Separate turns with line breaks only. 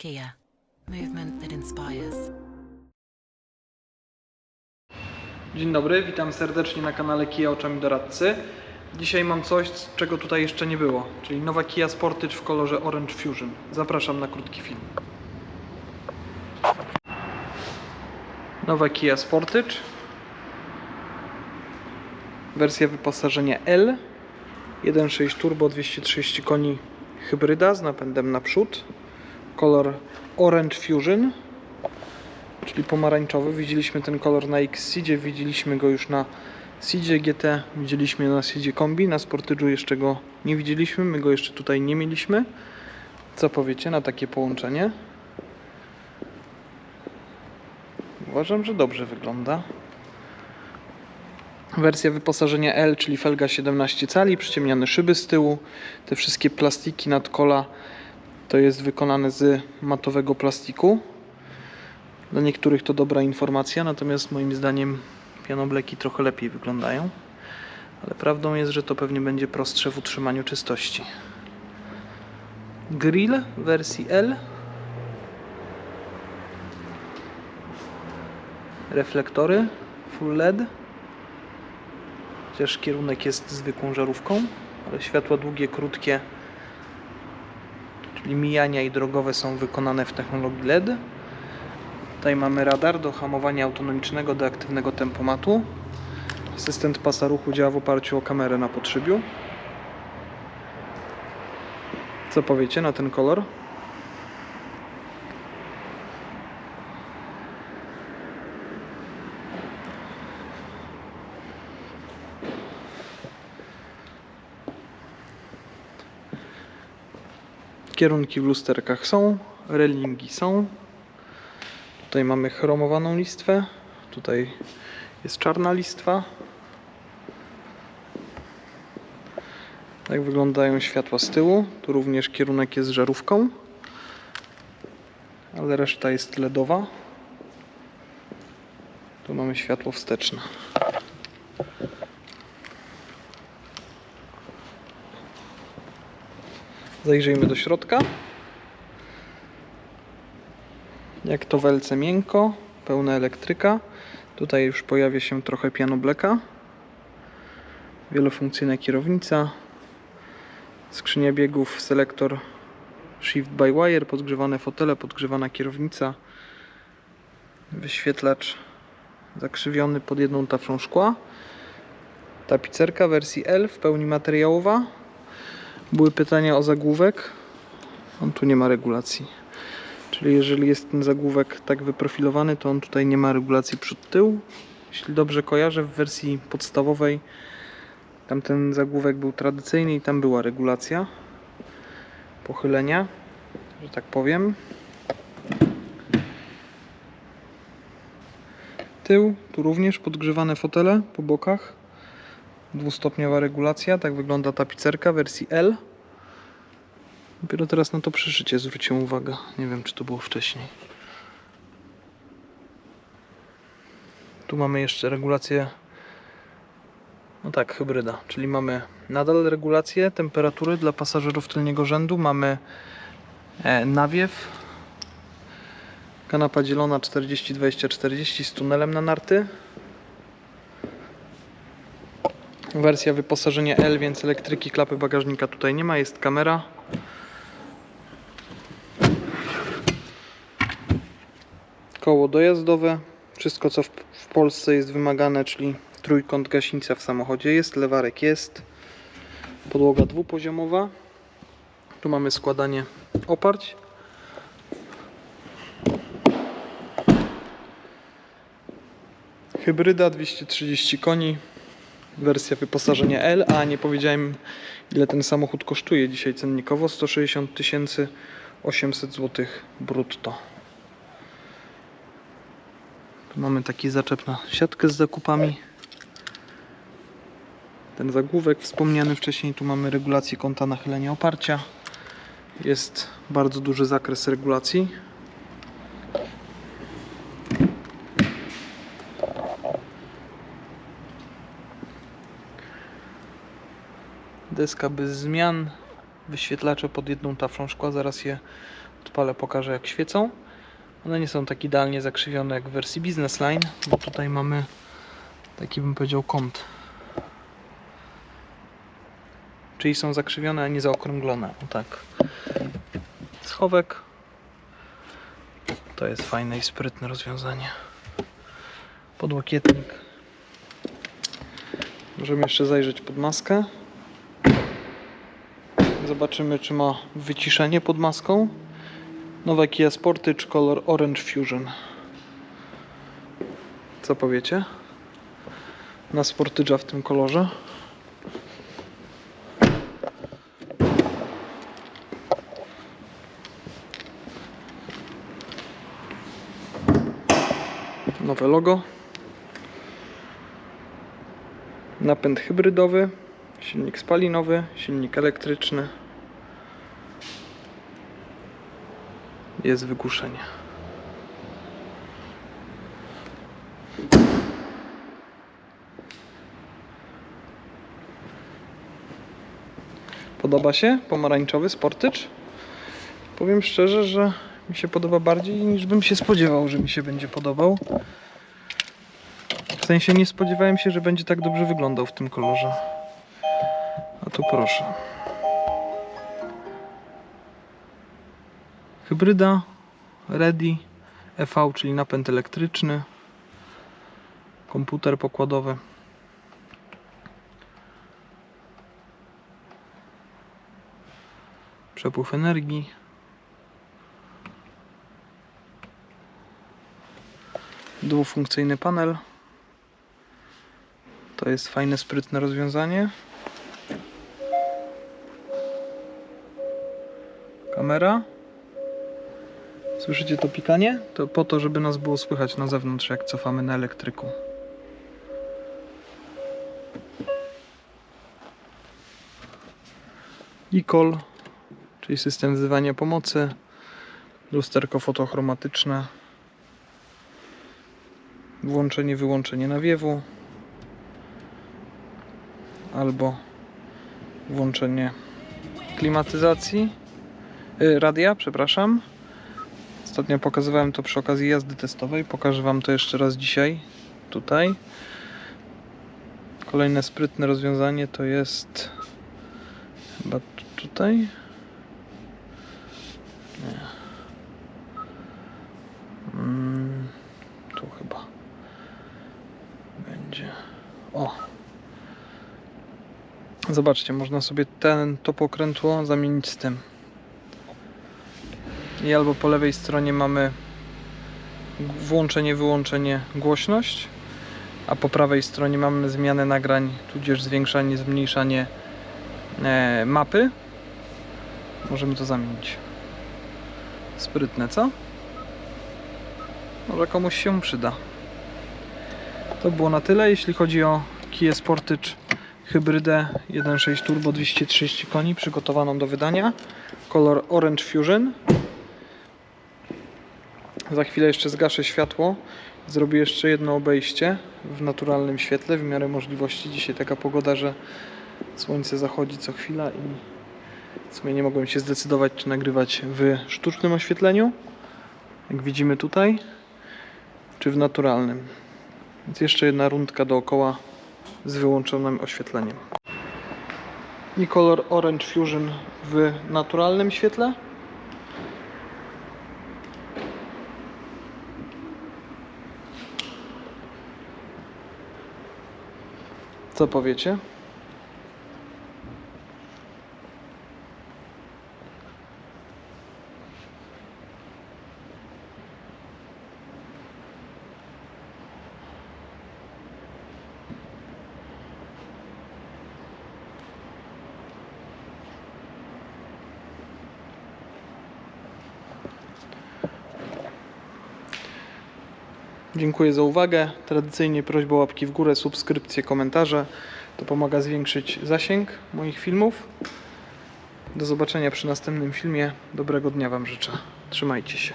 Kia, movement that inspires.
Dzień dobry, witam serdecznie na kanale Kia Oczami Doradcy. Dzisiaj mam coś, czego tutaj jeszcze nie było, czyli nowa Kia Sportage w kolorze Orange Fusion. Zapraszam na krótki film. Nowa Kia Sportage. Wersja wyposażenia L. 1.6 turbo 230 koni hybryda z napędem naprzód. Kolor Orange Fusion czyli pomarańczowy. Widzieliśmy ten kolor na X-Seedzie, widzieliśmy go już na Seedzie GT, widzieliśmy na Seedzie Kombi, na Sportage'u jeszcze go nie widzieliśmy, my go jeszcze tutaj nie mieliśmy. Co powiecie na takie połączenie? Uważam, że dobrze wygląda. Wersja wyposażenia L, czyli felga 17 cali, przyciemniane szyby z tyłu, te wszystkie plastiki nad kola to jest wykonane z matowego plastiku. Dla niektórych to dobra informacja, natomiast moim zdaniem pianobleki trochę lepiej wyglądają. Ale prawdą jest, że to pewnie będzie prostsze w utrzymaniu czystości. Grill wersji L. Reflektory full LED. Chociaż kierunek jest zwykłą żarówką, ale światła długie, krótkie, mijania i drogowe są wykonane w technologii LED. Tutaj mamy radar do hamowania autonomicznego do aktywnego tempomatu. Asystent pasa ruchu działa w oparciu o kamerę na podszybiu. Co powiecie na ten kolor? Kierunki w lusterkach są, relingi są. Tutaj mamy chromowaną listwę. Tutaj jest czarna listwa. Tak wyglądają światła z tyłu. Tu również kierunek jest żarówką. Ale reszta jest LEDowa. Tu mamy światło wsteczne. Zajrzyjmy do środka. Jak to welce miękko, pełna elektryka. Tutaj już pojawia się trochę pianobleka. Wielofunkcyjna kierownica. Skrzynia biegów, selektor Shift by Wire, podgrzewane fotele, podgrzewana kierownica. Wyświetlacz zakrzywiony pod jedną taflą szkła. Tapicerka wersji L w pełni materiałowa. Były pytania o zagłówek. On tu nie ma regulacji. Czyli jeżeli jest ten zagłówek tak wyprofilowany, to on tutaj nie ma regulacji przód-tył. Jeśli dobrze kojarzę, w wersji podstawowej tamten zagłówek był tradycyjny i tam była regulacja pochylenia, że tak powiem. Tył, tu również podgrzewane fotele po bokach. Dwustopniowa regulacja, tak wygląda tapicerka wersji L. Dopiero teraz na to przyszycie zwróciłem uwagę. Nie wiem, czy to było wcześniej. Tu mamy jeszcze regulację. No tak, hybryda, czyli mamy nadal regulację temperatury dla pasażerów tylniego rzędu. Mamy e, nawiew. Kanapa dzielona 40-20-40 z tunelem na narty. Wersja wyposażenia L, więc elektryki, klapy bagażnika tutaj nie ma. Jest kamera. koło dojazdowe, wszystko co w, w Polsce jest wymagane, czyli trójkąt gaśnica w samochodzie jest, lewarek jest, podłoga dwupoziomowa, tu mamy składanie oparć. Hybryda 230 koni, wersja wyposażenia L, a nie powiedziałem ile ten samochód kosztuje dzisiaj cennikowo, 160 800 zł brutto. Tu mamy taki zaczep na siatkę z zakupami. Ten zagłówek wspomniany wcześniej. Tu mamy regulację kąta nachylenia oparcia. Jest bardzo duży zakres regulacji. Deska bez zmian. Wyświetlacze pod jedną taflą szkła. Zaraz je Odpalę, pokażę jak świecą. One nie są tak idealnie zakrzywione jak w wersji Business Line, bo tutaj mamy taki bym powiedział kąt. Czyli są zakrzywione, a nie zaokrąglone. O tak. Schowek. To jest fajne i sprytne rozwiązanie. Podłokietnik. Możemy jeszcze zajrzeć pod maskę. Zobaczymy, czy ma wyciszenie pod maską. Nowa Kia Sportage kolor Orange Fusion. Co powiecie? Na Sportage'a w tym kolorze. Nowe logo. Napęd hybrydowy, silnik spalinowy, silnik elektryczny. Jest wygłuszenie. Podoba się pomarańczowy Sportycz? Powiem szczerze, że mi się podoba bardziej niż bym się spodziewał, że mi się będzie podobał. W sensie nie spodziewałem się, że będzie tak dobrze wyglądał w tym kolorze. A tu proszę. Hybryda Ready EV, czyli napęd elektryczny. Komputer pokładowy. Przepływ energii. Dwufunkcyjny panel. To jest fajne, sprytne rozwiązanie. Kamera. Słyszycie to pikanie? To po to, żeby nas było słychać na zewnątrz, jak cofamy na elektryku. e-call, czyli system wzywania pomocy. Lusterko fotochromatyczne. Włączenie, wyłączenie nawiewu albo włączenie klimatyzacji, radia, przepraszam. Ostatnio pokazywałem to przy okazji jazdy testowej. Pokażę Wam to jeszcze raz dzisiaj, tutaj. Kolejne sprytne rozwiązanie to jest chyba tu- tutaj. Nie. Mm, tu chyba będzie. O! Zobaczcie, można sobie ten, to pokrętło zamienić z tym. I albo po lewej stronie mamy włączenie, wyłączenie, głośność, a po prawej stronie mamy zmianę nagrań, tudzież zwiększanie, zmniejszanie e, mapy. Możemy to zamienić. Sprytne, co? Może komuś się przyda. To było na tyle, jeśli chodzi o Kia Sportage hybrydę 1.6 turbo 230 koni przygotowaną do wydania. Kolor Orange Fusion. Za chwilę jeszcze zgaszę światło. Zrobię jeszcze jedno obejście w naturalnym świetle w miarę możliwości. Dzisiaj taka pogoda, że słońce zachodzi co chwila i w sumie nie mogłem się zdecydować, czy nagrywać w sztucznym oświetleniu, jak widzimy tutaj, czy w naturalnym. Więc jeszcze jedna rundka dookoła z wyłączonym oświetleniem. I kolor Orange Fusion w naturalnym świetle. Co powiecie? Dziękuję za uwagę. Tradycyjnie prośba o łapki w górę, subskrypcje, komentarze. To pomaga zwiększyć zasięg moich filmów. Do zobaczenia przy następnym filmie. Dobrego dnia Wam życzę. Trzymajcie się.